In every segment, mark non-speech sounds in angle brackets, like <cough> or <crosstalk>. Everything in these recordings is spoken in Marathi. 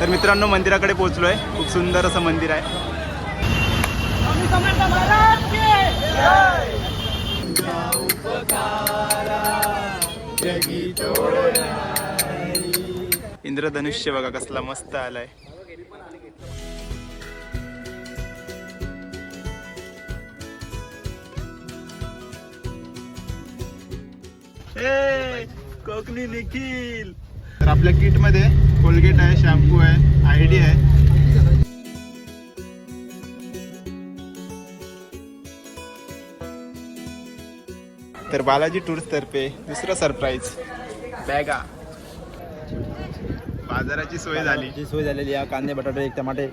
तर मित्रांनो मंदिराकडे पोहोचलो आहे खूप सुंदर असं मंदिर आहे. इंद्रधनुष्य बघा कसला मस्त आलाय. कोकणी निखिल. तर आपल्या किटमध्ये कोलगेट आहे शॅम्पू आहे आयडी आहे. तर बालाजी टूर्स तर्फे दुसरं सरप्राईज. बॅगा. बाजाराची सोय झाली. जी सोय झालेली आहे. कांदे बटाटे एक टमाटे.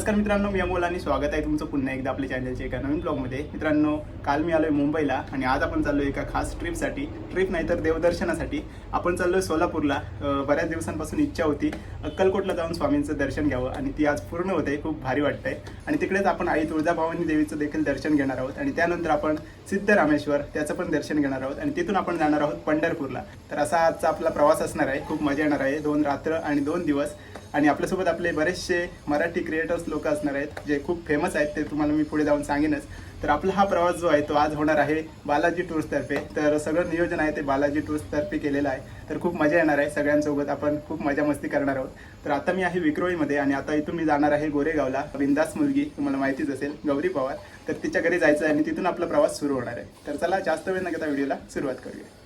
नमस्कार मित्रांनो मी अमोल आणि स्वागत आहे तुमचं पुन्हा एकदा आपल्या चॅनलच्या एका नवीन ब्लॉगमध्ये मित्रांनो काल मी आलोय मुंबईला आणि आज आपण चाललोय एका खास ट्रिपसाठी ट्रिप नाही तर देवदर्शनासाठी. आपण चाललोय सोलापूरला. बऱ्याच दिवसांपासून इच्छा होती अक्कलकोटला जाऊन स्वामींचं दर्शन घ्यावं आणि ती आज पूर्ण होते खूप भारी वाटतंय. आणि तिकडेच आपण आई तुळजाभवानी देवीचं देखील दर्शन घेणार आहोत आणि त्यानंतर आपण सिद्धरामेश्वर त्याचं पण दर्शन घेणार आहोत आणि तिथून आपण जाणार आहोत पंढरपूरला. तर असा आजचा आपला प्रवास असणार आहे. खूप मजा येणार आहे. दोन रात्र आणि दोन दिवस. आणि आपल्यासोबत आपले बरेचसे मराठी क्रिएटर्स लोक असणार आहेत जे खूप फेमस आहेत ते तुम्हाला मी पुढे जाऊन सांगेनच. तर आपला हा प्रवास जो आहे तो आज होणार आहे बालाजी टूर्सतर्फे तर सगळं नियोजन आहे ते बालाजी टूर्सतर्फे केलेलं आहे. तर खूप मजा येणार आहे सगळ्यांसोबत आपण खूप मजा मस्ती करणार आहोत. तर आता मी आहे विक्रोळीमध्ये आणि आता इथून मी जाणार आहे गोरेगावला. बिंदास मुलगी तुम्हाला माहितीच असेल गौरी पवार. तर तिच्या घरी जायचं आहे आणि तिथून आपला प्रवास सुरू होणार आहे. तर चला जास्त वेळ न घेता व्हिडिओला सुरुवात करूया.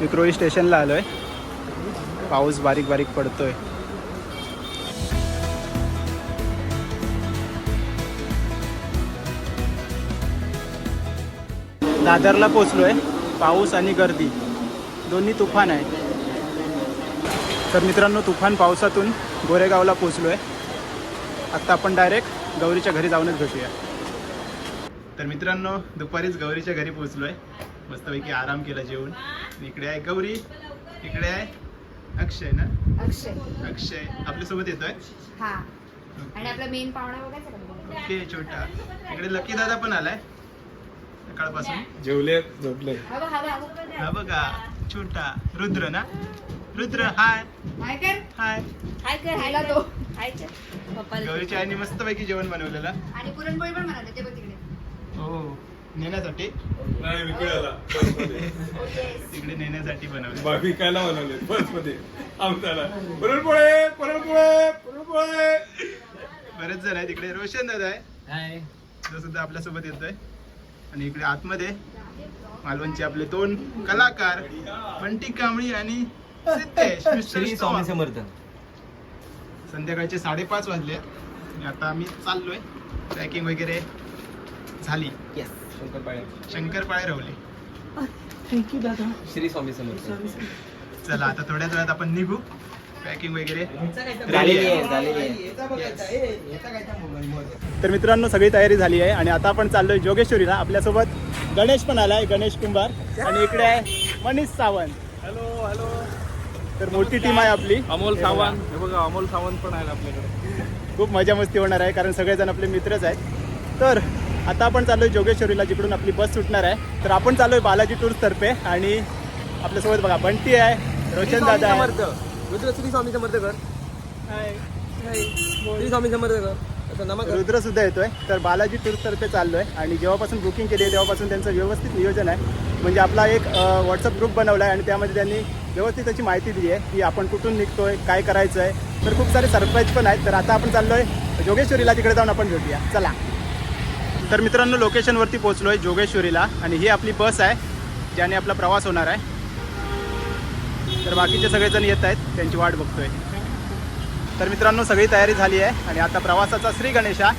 विक्रोळी स्टेशनला आलोय. पाऊस बारीक बारीक पडतोय. दादरला पोचलोय. पाऊस आणि गर्दी. दोन्ही तुफान आहे तर मित्रांनो तुफान पावसातून गोरेगावला पोचलोय. आत्ता आपण डायरेक्ट गौरीच्या घरी जाऊनच भेटूया. तर मित्रांनो दुपारीच गौरीच्या घरी पोचलोय. मस्तपैकी आराम केला जेवून. इकडे आहे गौरी इकडे आहे अक्षय ना? अक्षय. अक्षय. आपल्यासोबत येतोय? हा. आणि आपला मेन पाहुणा बघायचा का तुला? ओके छोटा. इकडे लकी दादा पण आलाय. सकाळपासून. जेवले झोपले. हा बघ, हा बघ, हा बघ. हा बघा छोटा. रुद्र ना? रुद्र हाय हाय कर. हाय हाय कर. हायला तो. हाय कर. पप्पाला गौरीच्या आईने मस्तपैकी जेवण बनवलेलं. आणि पुरणपोळी पण म्हणाले ते बघ तिकडे. हो. नेण्यासाठी? नाही विकायला. <laughs> तिकडे नेण्यासाठी बनवलं. विकायला बनवले. बसमध्ये. आमच्याला. पुरणपोळे पुरणपोळे पुरणपोळे. बरेच जण आहे तिकडे रोशन दादा आहे. तो सुद्धा आपल्यासोबत येतोय. आणि इकडे आतमध्ये मालवणचे आपले दोन कलाकार बंटी कांबळी आणि सिद्धेश संध्याकाळचे साडेपाच वाजले. आणि आता आम्ही चाललोय. पॅकिंग वगैरे झाली. येस शंकरपाळे शंकरपाळे रवले. श्री स्वामी समर्थ. चला आता थोड्याच वेळात आपण निघू. पॅकिंग वगैरे. झालेली आहे झालेली आहे. तर मित्रांनो सगळी तयारी झाली आहे आणि आता आपण चाललोय जोगेश्वरीला. आपल्यासोबत गणेश पण आलाय गणेश कुंभार. आणि इकडे आहे मनीष सावंत. हॅलो हॅलो तर मोठी टीम आहे आपली. अमोल हे. सावंत. हे बघा अमोल सावंत पण आहे आपल्याकडे. खूप मजा मस्ती होणार आहे कारण सगळेजण आपले मित्रच आहेत. तर आता आपण चाललोय जोगेश्वरीला जिकडून आपली बस सुटणार आहे. तर आपण चाललोय बालाजी टूर्स तर्फे आणि आपल्यासोबत बघा बंटी आहे रोशन दादा आहे. रुद्र श्री स्वामी समर्थ कर श्री स्वामी समर्थ कर आता नमक रुद्र सुद्धा येतोय. तर बालाजी टूर्स तर्फे चाललोय आणि जेव्हापासून बुकिंग केली आहे तेव्हापासून त्यांचं व्यवस्थित नियोजन आहे. म्हणजे आपला एक व्हॉट्सअप ग्रुप बनवला आहे आणि त्यामध्ये त्यांनी व्यवस्थित त्याची माहिती दिली आहे की आपण कुठून निघतोय काय करायचं आहे तर खूप सारे सरप्राईज पण आहेत. तर आता आपण चाललोय जोगेश्वरीला तिकडे जाऊन आपण भेटूया. चला. तर मित्रांनो लोकेशनवरती पोहोचलोय जोगेश्वरीला आणि ही आपली बस आहे ज्याने आपला प्रवास होणार आहे. तर बाकीचे सगळेजण येत आहेत त्यांची वाट बघतोय. तर मित्रांनो सगळी तयारी झाली आहे आणि आता प्रवासाचा श्री गणेशा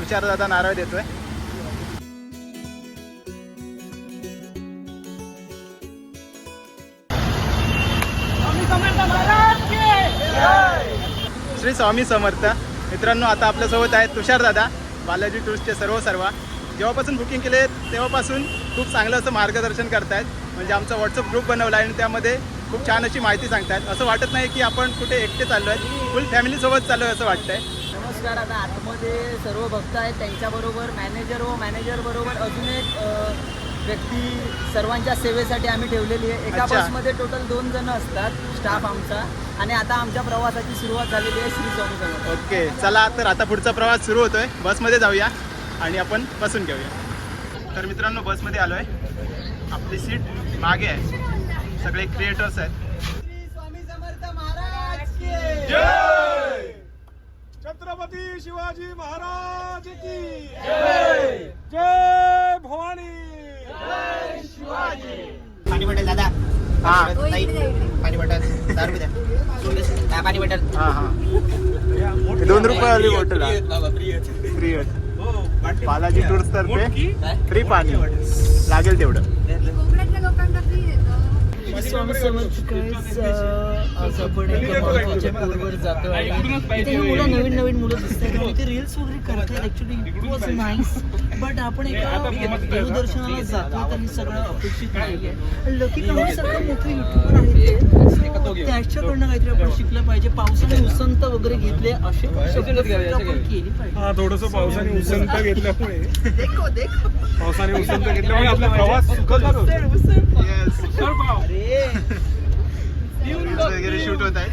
तुषारदादा नारळ देतोय. श्री स्वामी समर्थ. मित्रांनो आता आपल्यासोबत आहेत तुषारदादा. बालाजी टूर्सचे सर्व सर्व. जेव्हापासून बुकिंग केले तेव्हापासून खूप चांगलं असं मार्गदर्शन करतायत. म्हणजे आमचा व्हॉट्सअप ग्रुप बनवला आहे आणि त्यामध्ये खूप छान अशी माहिती सांगतायत. असं वाटत नाही की आपण कुठे एकटे चाललो आहे फुल फॅमिलीसोबत चाललो आहे असं वाटतंय. नमस्कार. आता आतमध्ये सर्व भक्त आहेत. त्यांच्याबरोबर मॅनेजर व मॅनेजर बरोबर अजून एक व्यक्ती सर्वांच्या सेवेसाठी आम्ही ठेवलेली आहे. एका अच्छा. बसमध्ये टोटल दोन जण असतात स्टाफ आमचा. आणि आता आमच्या प्रवासाची सुरुवात झालेली आहे श्री स्वामी समर्थ. ओके चला तर आता पुढचा प्रवास सुरू होतोय. बसमध्ये जाऊया आणि आपण बसून घेऊया. तर मित्रांनो बसमध्ये आलोय. आपली सीट मागे आहे. सगळे क्रिएटर्स आहेत. श्री स्वामी समर्थ महाराज की जय! छत्रपती शिवाजी महाराज की जय! जय भवानी! पाणी बॉटल दादा. हा. इकडे. पाणी बॉटल दारू द्या. पाणी बॉटल. हा हा. हे दोन रुपये आली बॉटल फ्री बालाजी टूर्स तर्फे फ्री पाणी. लागेल तेवढं. कोकणातल्या लोकांना फ्री देतो. श्री स्वामी समर्थ guys, अ, आज आपण एका महत्त्वाच्या टूरवर जातो आणि ही मुलं नवीन नवीन मुलं दिसतात आणि ते रील्स वगैरे करतात actually it was nice but आपण एका देवदर्शनाला जातो आणि सगळं अपेक्षित नाहीये. लकी सारखं मोठं युट्यूबर आहे ते. So, त्याच्याकडनं काहीतरी आपण शिकलं पाहिजे. पावसाने उसंत वगैरे घेतले असे केली पाहिजे. हा थोडस पावसाने उसंत घेतल्यामुळे. पावसाने उसंत घेतल्यामुळे आपला प्रवास सुखद. वगैरे शूट होत आहे.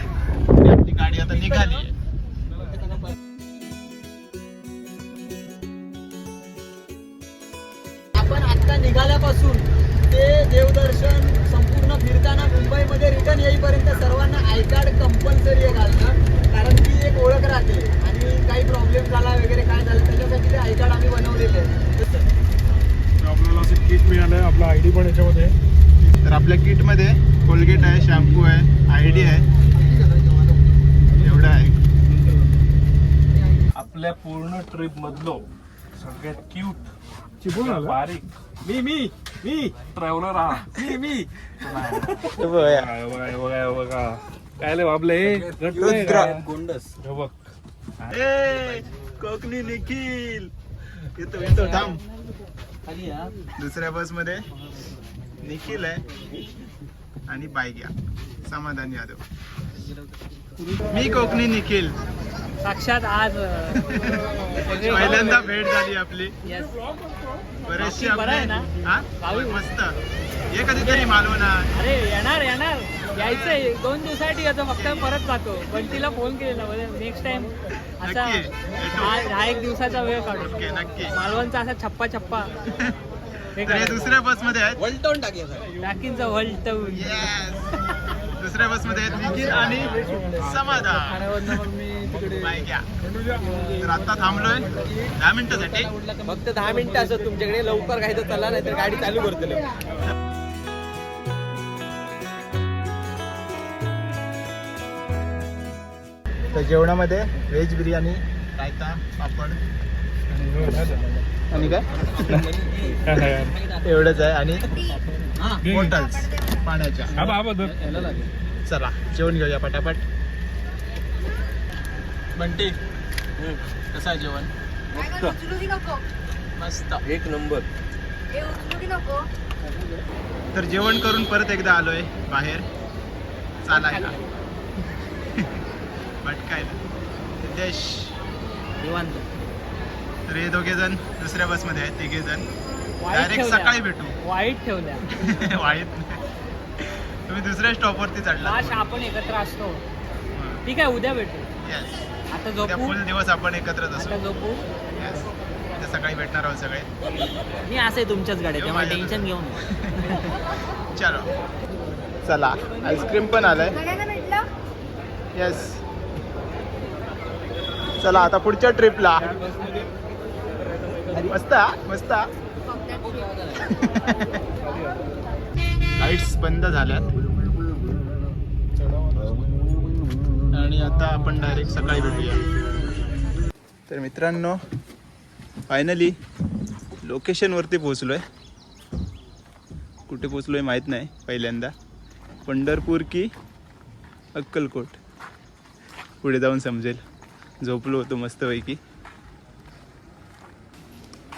आपली गाडी आता निघाली निघाल्यापासून ते देवदर्शन संपूर्ण फिरताना मुंबईमध्ये रिटर्न येईपर्यंत सर्वांना आय कार्ड कंपल्सरी आहे घालणं. कारण ती एक ओळख राहते. आणि काही प्रॉब्लेम झाला वगैरे काय झालं त्याच्यासाठी ते आय कार्ड आम्ही बनवलेले आहे तर आपल्याला असं किट मिळालंय. आपला आयडी पण याच्यामध्ये. आहे. तर आपल्या किटमध्ये कोलगेट आहे शॅम्पू आहे आय डी आहे. एवढं आहे. आपल्या पूर्ण ट्रिप मधलो सगळ्यात क्यूट? बारीक मी मी मी. ट्रॅव्हलर हा मी मी. काय <laughs> बघा हे बघा हे बघा काय लय बाबले गोंडस. हे बघ. ए, कोकणी निखिल. येतो येतो थांब. दुसऱ्या बसमध्ये निखिल आहे आणि बायग्या. समाधान यादव. मी कोकणी निखिल. साक्षात आज <laughs> पहिल्यांदा भेट झाली आपली. Yes. बरेचसे बाकी बरं आहे ना? आपले हा? मस्त. ये कधीतरी मालवणा अरे येणार येणार. यायचंय. दोन दिवसासाठी येतो फक्त परत जातो. पण तिला फोन केलेला नेक्स्ट टाइम असा. हा एक दिवसाचा वेळ काढू. नक्की मालवणचा असा छप्पा छप्पा. <laughs> दुसऱ्या बसमध्ये सर. टाकींचा वल्टवून. <laughs> दुसऱ्या बसमध्ये आहेत निखिल आणि समाधान तर आता थांबलोय. दहा मिनिटासाठी. फक्त दहा मिनिटं असं तुमच्याकडे लवकर काही तर चला नाही तर गाडी चालू करतो तर जेवणामध्ये व्हेज बिर्याणी रायता पापड आणि काय? एवढंच आहे. आणि बॉटल्स पाण्याच्या. हा. चला जेवण घेऊया पटापट. बंटी कसं आहे जेवण? मस्त. एक नंबर. तर जेवण करून परत एकदा आलोय बाहेर. चालायला भटकायला <laughs> सिद्धेश निवांत. तर हे दोघे जण दुसऱ्या बसमध्ये आहेत तिघे जण. डायरेक्ट. सकाळी भेटू. वाईट ठेवल्या. <laughs> वाईट नाही. तुम्ही दुसऱ्या स्टॉपवरती चढला लाश आपण एकत्र असतो. ठीक आहे उद्या भेटू. येस आता त्या झोपू? फुल दिवस आपण एकत्रच आता असू झोपू? येस उद्या सकाळी भेटणार आहोत सगळे. मी असे तुमच्याच गाड्या त्यामुळे माझ्या टेन्शन घेऊ नका. चलो. <laughs> चला. आईस्क्रीम पण आलाय. भेटलं? येस चला आता पुढच्या ट्रिपला मस्त हा, मस्त लाईट्स बंद झाल्यात. आणि आता आपण डायरेक्ट सकाळी भेटूया. तर मित्रांनो फायनली लोकेशनवरती पोहोचलोय. कुठे पोहोचलोय माहीत नाही पहिल्यांदा. पंढरपूर की अक्कलकोट. पुढे जाऊन समजेल. झोपलो होतो मस्तपैकी.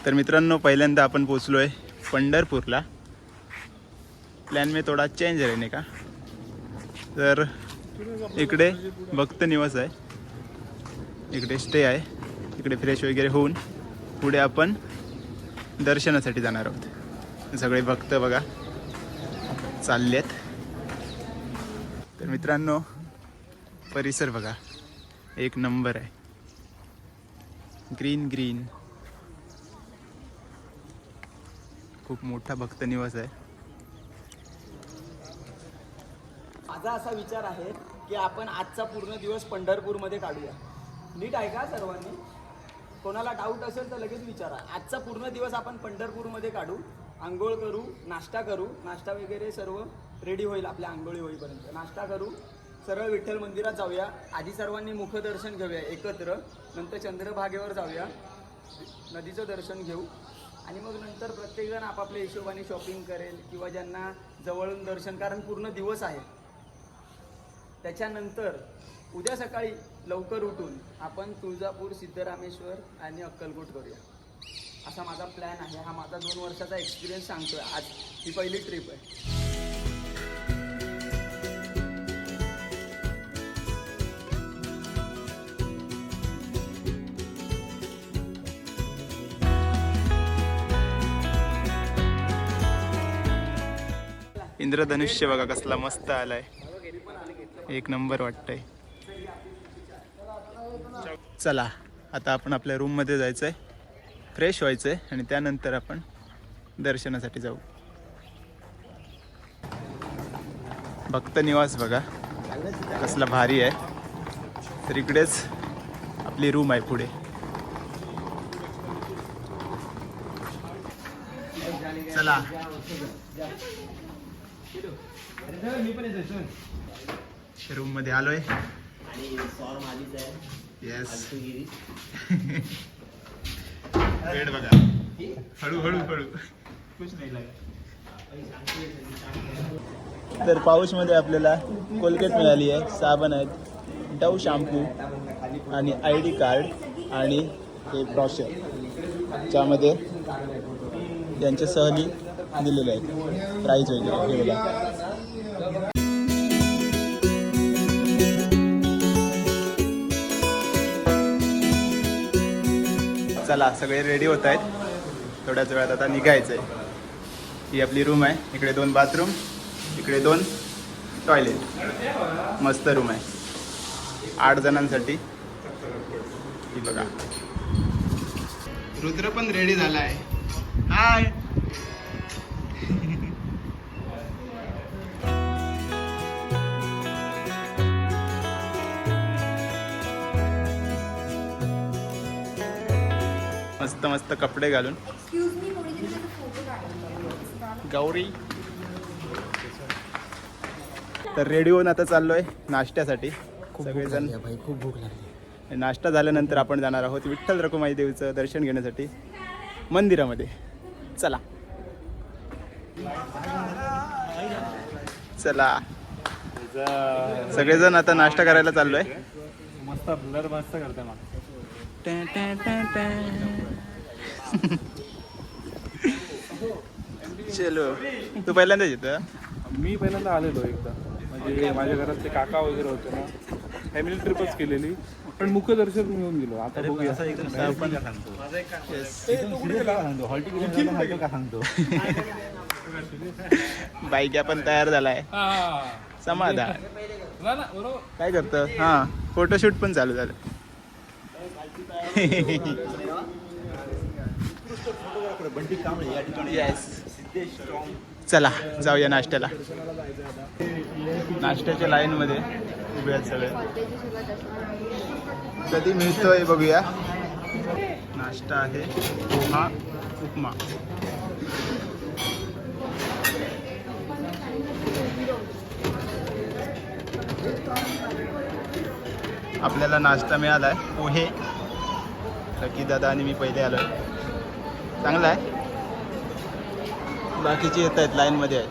तर मित्रांनो पहिल्यांदा आपण पोचलो आहे पंढरपूरला. प्लॅन मी थोडा चेंज रहने का? तर इकडे भक्त निवास आहे. इकडे स्टे आहे. इकडे फ्रेश वगैरे होऊन पुढे आपण दर्शनासाठी जाणार आहोत. सगळे भक्त बघा चालले आहेत तर मित्रांनो परिसर बघा. एक नंबर आहे. ग्रीन ग्रीन खूप मोठा भक्त निवास आहे. माझा असा विचार आहे की आपण आजचा पूर्ण दिवस पंढरपूरमध्ये काढूया. नीट आहे का सर्वांनी? कोणाला डाऊट असेल तर लगेच विचारा. आजचा पूर्ण दिवस आपण पंढरपूरमध्ये काढू. आंघोळ करू नाश्ता करू. नाश्ता वगैरे सर्व रेडी होईल आपल्या आंघोळी होईपर्यंत. नाश्ता करू सरळ विठ्ठल मंदिरात जाऊया. आधी सर्वांनी मुखदर्शन घेऊया एकत्र. नंतर चंद्रभागेवर जाऊया. नदीचं दर्शन घेऊ. आणि मग नंतर प्रत्येकजण आपापल्या हिशोबाने शॉपिंग करेल किंवा ज्यांना जवळून दर्शन कारण पूर्ण दिवस आहे. त्याच्यानंतर उद्या सकाळी लवकर उठून आपण तुळजापूर सिद्धरामेश्वर आणि अक्कलकोट करूया. असा माझा प्लॅन आहे. हा माझा दोन वर्षाचा एक्सपिरियन्स सांगतोय. आज ही पहिली ट्रिप आहे. इंद्रधनुष्य बघा कसला मस्त आलाय. एक नंबर वाटतंय. चला आता आपण आपल्या रूममध्ये जायचं आहे फ्रेश व्हायचं आहे आणि त्यानंतर आपण दर्शनासाठी जाऊ. भक्त निवास बघा. कसला भारी आहे. तर इकडेच आपली रूम आहे पुढे. चला. रूममध्ये आलोय. येस <laughs> बेड बघा. हळू हळू हळू. तर पाऊसमध्ये आपल्याला कोलगेट मिळाली आहे साबण आहेत डव शॅम्पू आणि आय डी कार्ड आणि हे ब्रॉशर ज्यामध्ये त्यांच्या सहली दिलेले आहेत. प्राईज वगैरे चला सगळे रेडी होत आहेत. थोड्याच वेळात आता निघायचं आहे ही आपली रूम आहे. इकडे दोन बाथरूम इकडे दोन टॉयलेट मस्त रूम आहे. आठ जणांसाठी. ही बघा. रुद्र पण रेडी झाला आहे हाय मस्त मस्त कपडे घालून. गौरी. तर रेडी होऊन आता चाललोय नाश्त्यासाठी. सगळेजण खूप भूक लागली नाश्ता झाल्यानंतर आपण जाणार आहोत विठ्ठल रखुमाई देवीचं दर्शन घेण्यासाठी मंदिरामध्ये. चला. चला. सगळेजण आता नाश्ता करायला चाललोय. मस्त ब्लर मस्त करते मग. चलो. तू पहिल्यांदाच येतं मी पहिल्यांदा आलेलो एकदा. म्हणजे माझ्या घरातले काका वगैरे होते ना फॅमिली ट्रिपच केलेली. पण मुखदर्शन घेऊन गेलो. आता बघूया. <laughs> बाईक पण तयार झालाय. समाधान. काय करतं? हा फोटोशूट पण चालू झालं. चला जाऊया नाश्त्याला. नाश्त्याच्या लाईन मध्ये उभे आहेत सगळे. कधी मिळतोय बघूया. नाश्ता आहे पोहा उपमा. आपल्याला नाश्ता मिळाला आहे पोहे लकी दादा आणि मी पहिले आलो चांगला आहे? बाकीचे येत आहेत लाईनमध्ये आहेत.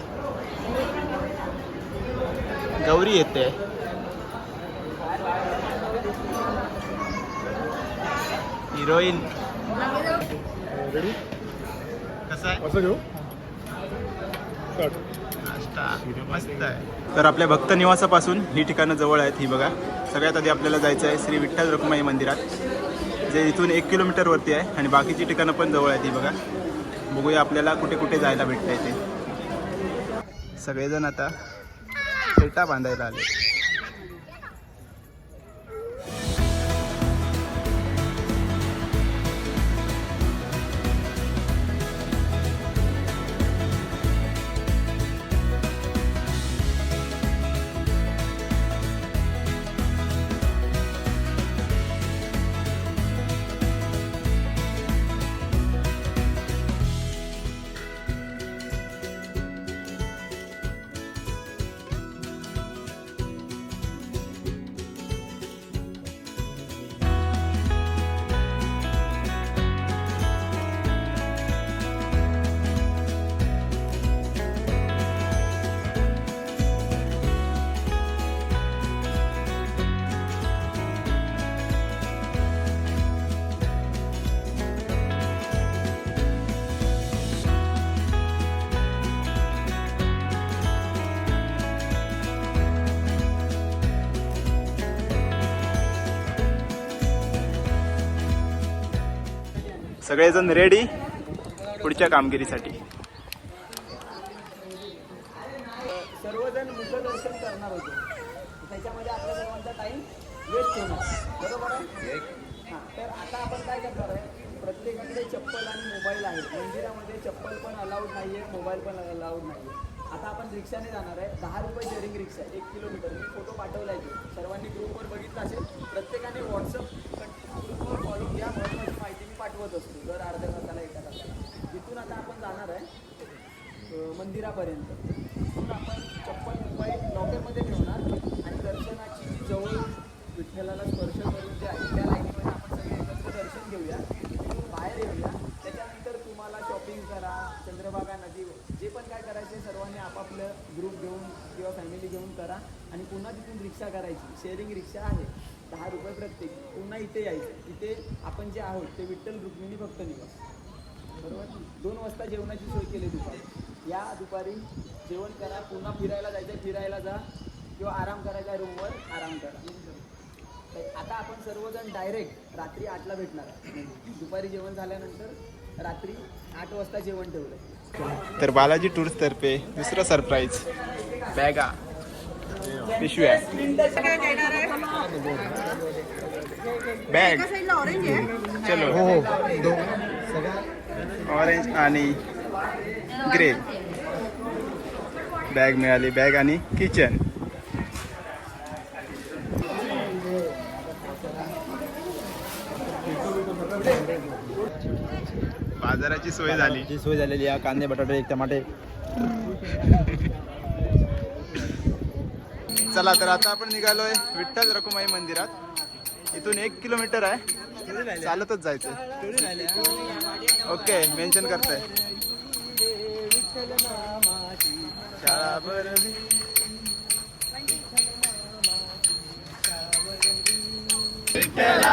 गौरी येते. हिरोईन. कसं आहे? असं घेऊ? नाश्ता. मस्त आहे. तर आपल्या भक्त निवासापासून ही ठिकाणं जवळ आहेत ही बघा. सगळ्यात आधी आपल्याला जायचं आहे श्री विठ्ठल रखुमाई मंदिरात. जे इथून एक किलोमीटरवरती आहे आणि बाकीची ठिकाणं पण जवळ आहे ती बघा. बघूया आपल्याला कुठे कुठे जायला भेटतंय ते. सगळेजण आता फेटा बांधायला आले सगळेजण रेडी पुढच्या कामगिरीसाठी. सर्वजण मुखदर्शन करणार होते. त्याच्यामध्ये आपल्या सर्वांचा टाइम वेस्ट होणार. बरोबर आहे? हां तर आता आपण काय करणार आहे? प्रत्येकाकडे चप्पल आणि मोबाईल आहे. मंदिरामध्ये चप्पल पण अलाउड नाही आहे मोबाईल पण अलाउड नाही आहे आता आपण रिक्षाने जाणार आहे. दहा रुपये शेअरिंग रिक्षा एक किलोमीटर मी फोटो पाठवला आहे तो. सर्वांनी ग्रुपवर बघितला असेल. प्रत्येकाने व्हॉट्सअप ग्रुपवर फॉलो घ्या महत्त्वाची पाठवत असतो. दर अर्ध्या तासाला एका तासाला. तिथून आता आपण जाणार आहे मंदिरापर्यंत. तिथून आपण चप्पल मोबाईल लॉकरमध्ये ठेवणार आणि दर्शनाची जी जवळ विठ्ठलाला स्पर्श करून जे आहे त्या लाईनीमध्ये आपण सगळे एकत्र दर्शन घेऊया तिथून बाहेर येऊया. त्याच्यानंतर तुम्हाला शॉपिंग करा चंद्रभागा नदी जे पण काय करायचे सर्वांनी आपापलं ग्रुप घेऊन किंवा फॅमिली घेऊन करा. आणि पुन्हा तिथून रिक्षा करायची. शेअरिंग रिक्षा आहे. दहा रुपये प्रत्येक. पुन्हा इथे यायचं. इथे आपण जे आहोत ते विठ्ठल रुक्मिणी भक्त निवास. बरोबर? दोन वाजता जेवणाची सोय केली दुपारी. या दुपारी जेवण करा. पुन्हा फिरायला जायचं फिरायला जा. किंवा आराम करायचा रूमवर आराम करा. तर आता आपण सर्वजण डायरेक्ट रात्री आठला भेटणार आहे. दुपारी जेवण झाल्यानंतर रात्री आठ वाजता जेवण ठेवलं तर बालाजी टूर्स तर्फे दुसरं सरप्राईज बॅगा. पिशव्या बॅग चलो. हो ऑरेंज आणि ग्रे बॅग मिळाली. बॅग आणि किचन बाजाराची सोय झाली. सोय झालेली आहे. कांदे बटाटे टमाटे. <laughs> चला तर आता आपण निघालोय विठ्ठल रखुमाई मंदिरात. इथून एक किलोमीटर आहे. चालतच जायचं ओके मेन्शन करताय. विठ्ठल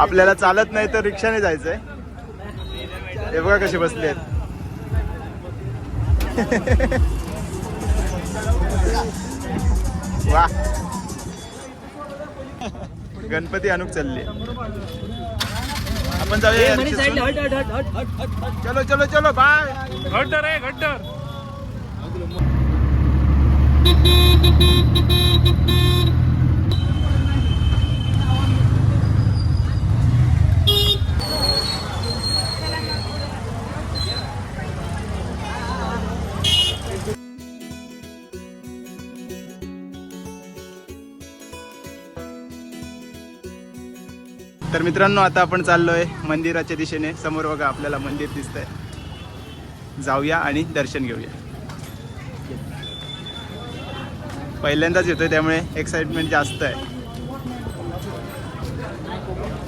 आपल्याला चालत नाही तर रिक्षाने जायचंय. हे बघा कसे बसले आहेत. वा. गणपती अनुक चालले. आपण जाऊया. चलो चलो चलो बाय. घड्डर आहे घड्डर <laughs> तर मित्रांनो आता आपण चाललोय मंदिराच्या दिशेने. समोर बघा आपल्याला मंदिर दिसतंय. जाऊया आणि दर्शन घेऊया. पहिल्यांदाच येतोय त्यामुळे एक्साइटमेंट जास्त आहे.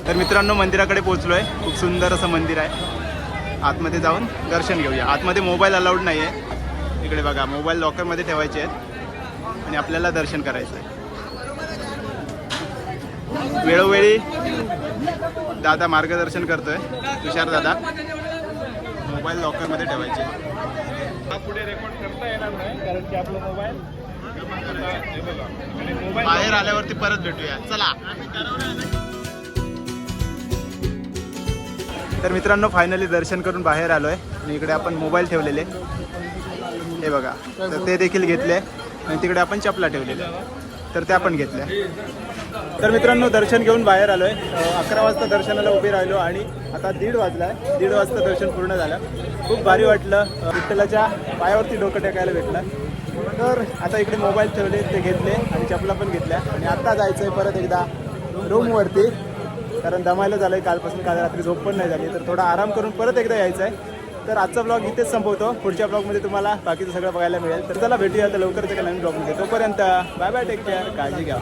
तर मित्रांनो मंदिराकडे पोहोचलोय. खूप सुंदर असं मंदिर आहे. आतमध्ये जाऊन दर्शन घेऊया. आतमध्ये मोबाईल अलाउड नाही आहे इकडे बघा मोबाईल लॉकरमध्ये ठेवायचे आहेत. आणि आपल्याला दर्शन करायचं आहे वेळोवेळी दादा मार्गदर्शन करतोय. तुषार दादा मोबाईल लॉकरमध्ये ठेवायचे. हा पुढे रेकॉर्ड करता येणार नाही कारण की आपला मोबाईल बाहेर आल्यावरती परत भेटूया. चला. तर मित्रांनो फायनली दर्शन करून बाहेर आलोय. आणि इकडे आपण मोबाईल ठेवलेले. हे बघा. तर ते देखील घेतले. आणि तिकडे आपण चपला ठेवलेल्या. तर त्या पण घेतल्या. तर मित्रांनो दर्शन घेऊन बाहेर आलोय. आहे अकरा वाजता दर्शनाला उभे राहिलो आणि आता दीड वाजलाय. दीड वाजता दर्शन पूर्ण झालं. खूप भारी वाटलं. विठ्ठलाच्या पायावरती डोकं टेकायला भेटलं. तर आता इकडे मोबाईल ठेवले ते घेतले आणि चपला पण घेतल्या. आणि आता जायचंय परत एकदा रूमवरती कारण दमायला झालंय कालपासून काल रात्री झोप पण नाही झाली. तर थोडा आराम करून परत एकदा यायचं आहे तर आजचा ब्लॉग इथेच संपवतो. पुढच्या ब्लॉगमध्ये तुम्हाला बाकीचं सगळं बघायला मिळेल. तर चला भेटूया तर लवकरच एका नवीन ब्लॉगमध्ये तोपर्यंत बाय बाय टेक केअर काळजी घ्या.